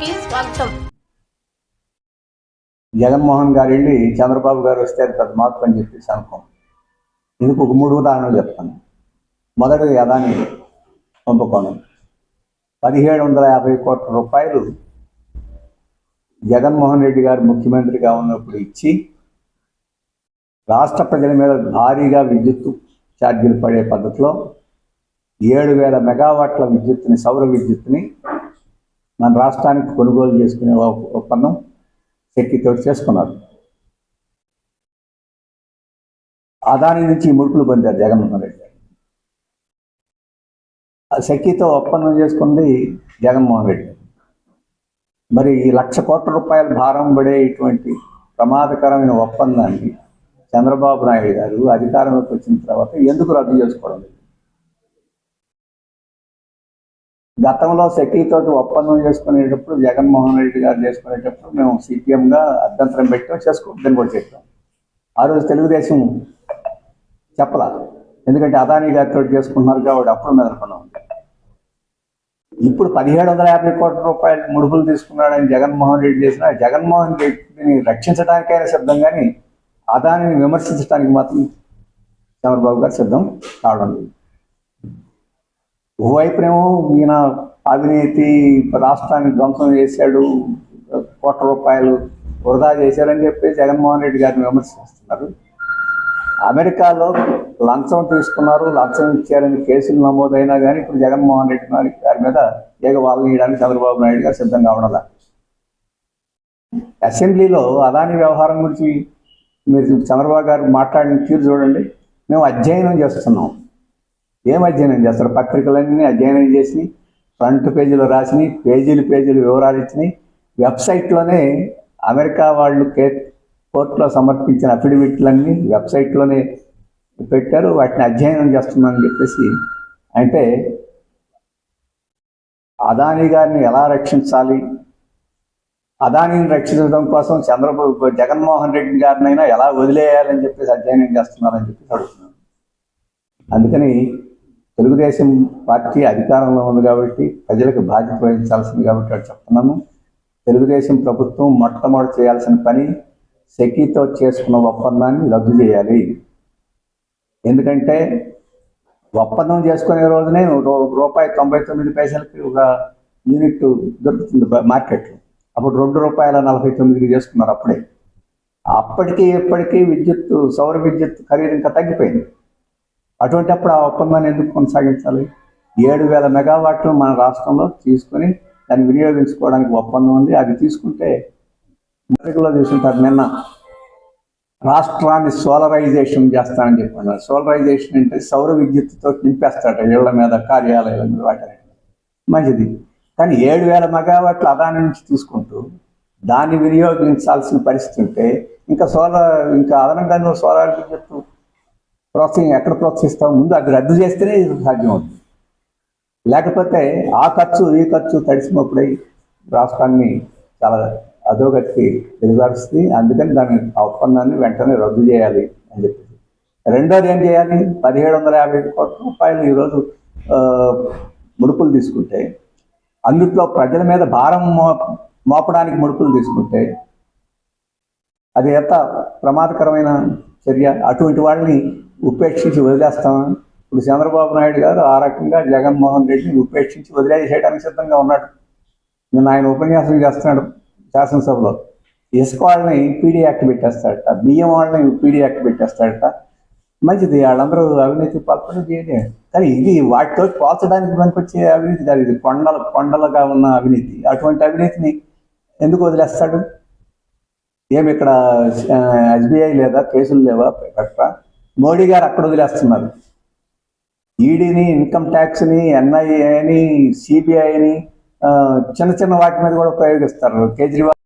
కి స్వాగతం. జగన్మోహన్ గారు వెళ్ళి చంద్రబాబు గారు వస్తే అది పెద్ద మార్పు అని చెప్పేసి అనుకోం. ఇందుకు ఒక మూడు ఉదాహరణలు చెప్తాను. మొదటిది అదాని కుంభకోణం. పదిహేడు వందల యాభై కోట్ల రూపాయలు జగన్మోహన్ రెడ్డి గారు ముఖ్యమంత్రిగా ఉన్నప్పుడు ఇచ్చి రాష్ట్ర ప్రజల మీద భారీగా విద్యుత్ ఛార్జీలు పడే పద్ధతిలో ఏడు వేల మెగావాట్ల విద్యుత్ని సౌర విద్యుత్ని మన రాష్ట్రానికి కొనుగోలు చేసుకునే ఒప్పందం శక్తితో చేసుకున్నారు. అదాని నుంచి ముడుపులు పొందారు జగన్మోహన్ రెడ్డి ఆ శక్తితో ఒప్పందం చేసుకుంది జగన్మోహన్ రెడ్డి మరి ఈ లక్ష కోట్ల రూపాయల భారం పడే ఇటువంటి ప్రమాదకరమైన ఒప్పందాన్ని చంద్రబాబు నాయుడు గారు అధికారంలోకి వచ్చిన తర్వాత ఎందుకు రద్దు చేసుకోవడం? గతంలో సెక్యూరిటీతో ఒప్పందం చేసుకునేటప్పుడు జగన్మోహన్ రెడ్డి గారు చేసుకునేటప్పుడు మేము సిపిఎంగా అభ్యంతరం పెట్టాం చేసుకోవద్దని కూడా చెప్పాం. ఆ రోజు తెలుగుదేశం చెప్పలా. ఎందుకంటే అదానీ గారితో చేసుకుంటున్నారు కాబట్టి అప్పుడు మెదలుకున్నాం ఇప్పుడు పదిహేడు వందల యాభై కోట్ల రూపాయలు ముడుపులు తీసుకున్నాడని జగన్మోహన్ రెడ్డి చేసిన జగన్మోహన్ రెడ్డిని రక్షించడానికైనా సిద్ధం కానీ అదానిని విమర్శించడానికి మాత్రం చంద్రబాబు గారు సిద్ధం కావడం లేదు. ఓవైపునేమో ఈయన అవినీతి రాష్ట్రాన్ని ధ్వంసం చేశాడు కోట్ల రూపాయలు వృధా చేశారని చెప్పి జగన్మోహన్ రెడ్డి గారిని విమర్శిస్తున్నారు. అమెరికాలో లంచం తీసుకున్నారు లంచం ఇచ్చారని కేసులు నమోదైనా కానీ ఇప్పుడు జగన్మోహన్ రెడ్డి గారి గారి మీద ఏగ వాళ్ళు చంద్రబాబు నాయుడు గారు సిద్ధంగా ఉండదా అసెంబ్లీలో అదాని వ్యవహారం గురించి మీరు చంద్రబాబు గారు మాట్లాడిన తీరు చూడండి. మేము అధ్యయనం చేస్తున్నాం. ఏం అధ్యయనం చేస్తారు? పత్రికలన్నీ అధ్యయనం చేసి ఫ్రంట్ పేజీలో రాసినాయి పేజీలు పేజీలు వివరాలు ఇచ్చినాయి వెబ్సైట్లోనే అమెరికా వాళ్ళు కే కోర్టులో సమర్పించిన అఫిడవిట్లన్నీ వెబ్సైట్లోనే పెట్టారు. వాటిని అధ్యయనం చేస్తున్నామని చెప్పేసి అంటే అదాని గారిని ఎలా రక్షించాలి? అదానిని రక్షించడం కోసం చంద్రబాబు జగన్మోహన్ రెడ్డి గారినైనా ఎలా వదిలేయాలని చెప్పేసి అధ్యయనం చేస్తున్నారని చెప్పేసి అడుగుతున్నాను. అందుకని తెలుగుదేశం పార్టీ అధికారంలో ఉంది కాబట్టి ప్రజలకు బాధ్యత వహించాల్సింది కాబట్టి అటు చెప్తున్నాను. తెలుగుదేశం ప్రభుత్వం మొట్టమొదటి చేయాల్సిన పని సెకీతో చేసుకున్న ఒప్పందాన్ని రద్దు చేయాలి. ఎందుకంటే ఒప్పందం చేసుకునే రోజునే రూ- రూపాయి తొంభై తొమ్మిది పైసలకి ఒక యూనిట్ దొరుకుతుంది మార్కెట్లో. అప్పుడు రెండు రూపాయల నలభై తొమ్మిదికి చేసుకున్నారు అప్పుడే. అప్పటికి ఇప్పటికీ విద్యుత్ సౌర విద్యుత్ ఖరీదు ఇంకా తగ్గిపోయింది. అటువంటిప్పుడు ఆ ఒప్పందాన్ని ఎందుకు కొనసాగించాలి? ఏడు వేల మెగావాట్లు మన రాష్ట్రంలో తీసుకొని దాన్ని వినియోగించుకోవడానికి ఒప్పందం ఉంది. అది తీసుకుంటే పత్రికలో చూసుంటారు నిన్న. రాష్ట్రాన్ని సోలరైజేషన్ చేస్తానని చెప్పన్నారు సోలరైజేషన్ అంటే సౌర విద్యుత్తుతో నింపేస్తాడు ఇళ్ళ మీద కార్యాలయాల మీద వాటి మంచిది. కానీ ఏడు వేల మెగావాట్లు అదాని నుంచి తీసుకుంటూ దాన్ని వినియోగించాల్సిన పరిస్థితి ఉంటే ఇంకా సోలార్ ఇంకా అదనంగా సోలార్ విద్యుత్తు ప్రోత్సహం ఎక్కడ ప్రోత్సహిస్తాం ముందు అది రద్దు చేస్తేనే ఇది సాధ్యం అవుతుంది లేకపోతే ఆ ఖర్చు ఈ ఖర్చు తడిసినప్పుడై రాష్ట్రాన్ని చాలా అధోగతికి దిగజారుస్తుంది. అందుకని దాని ఆ ఒప్పందాన్ని వెంటనే రద్దు చేయాలి అని చెప్పి రెండోది ఏం చేయాలి? పదిహేడు వందల యాభై కోట్ల రూపాయలు ఈరోజు ముడుపులు తీసుకుంటే అందుట్లో ప్రజల మీద భారం మో మోపడానికి ముడుపులు తీసుకుంటే అది ఎంత ప్రమాదకరమైన చర్య? అటువంటి వాళ్ళని ఉపేక్షించి వదిలేస్తామా ఇప్పుడు చంద్రబాబు నాయుడు గారు ఆ రకంగా జగన్మోహన్ రెడ్డిని ఉపేక్షించి వదిలేసేయడానికి సిద్ధంగా ఉన్నాడు. నిన్న ఆయన ఉపన్యాసం చేస్తున్నాడు శాసనసభలో. ఇసుక వాళ్ళని పీడీ యాక్ట్ పెట్టేస్తాడట బియ్యం వాళ్ళని పీడీ యాక్ట్ పెట్టేస్తాడట. మంచిది వాళ్ళందరూ అవినీతి పాల్పడి చేయలే. కానీ ఇది వాటితో పోల్చడానికి పనికొచ్చే అవినీతి కాదు. ఇది కొండల కొండలుగా ఉన్న అవినీతి. అటువంటి అవినీతిని ఎందుకు వదిలేస్తాడు? ఏమి ఇక్కడ ఎస్బీఐ లేదా కేసులు లేవా? పెట్టరా మోడీ గారు అక్కడ వదిలేస్తున్నారు. ఈడీని ఇన్కమ్ ట్యాక్స్ని ఎన్ఐఏని సిబిఐని చిన్న చిన్న వాటి మీద కూడా ప్రయోగిస్తారు కేజ్రీవాల్